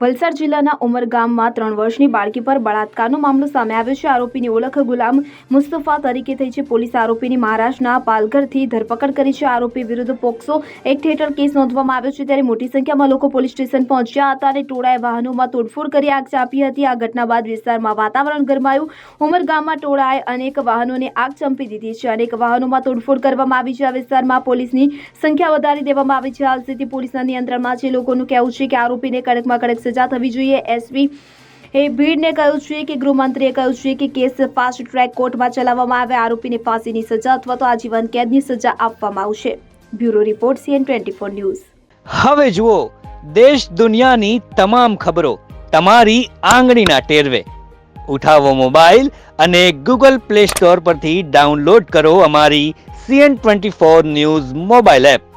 વલસાડ જિલ્લાના ઉમરગામમાં ત્રણ વર્ષની બાળકી પર બળાત્કારનો મામલો સામે આવ્યો છે. આરોપીની ઓળખ ગુલામ મુસ્તફા તરીકે થઈ છે. પોલીસ આરોપીની મહારાષ્ટ્રના પાલઘરથી ધરપકડ કરી છે. આરોપી વિરુદ્ધ પોક્સો એક્ટ હેઠળ કેસ નોંધવામાં આવ્યો છે. ત્યારે મોટી સંખ્યામાં લોકો પોલીસ સ્ટેશન પહોંચ્યા હતા અને ટોળાએ વાહનોમાં તોડફોડ કરી આગ ચાંપી હતી. આ ઘટના બાદ વિસ્તારમાં વાતાવરણ ગરમાયું. ઉમર ગામમાં ટોળાએ અનેક વાહનોને આગ ચંપી દીધી છે. અનેક વાહનોમાં તોડફોડ કરવામાં આવી છે. આ વિસ્તારમાં પોલીસની સંખ્યા વધારી દેવામાં આવી છે. હાલ સ્થિતિ પોલીસના નિયંત્રણમાં છે. લોકોનું કહેવું છે કે આરોપીને કડકમાં કડક સજા થવી જોઈએ. એસપી એ ભીડને કહ્યું છે કે ગૃહમંત્રીએ કહ્યું છે કે કેસ ફાસ્ટ ટ્રેક કોર્ટમાં ચલાવવામાં આવે. આરોપીને ફાંસીની સજા અથવા તો આજીવન કેદની સજા આપવામાં આવશે. Bureau report CN twenty four news. હવે જુઓ, દેશ દુનિયાની તમામ ખબરો તમારી આંગળીના ટેરવે. ઉઠાવો મોબાઈલ અને ગૂગલ પ્લે સ્ટોર પરથી ડાઉનલોડ કરો અમારી CN twenty four news mobile app.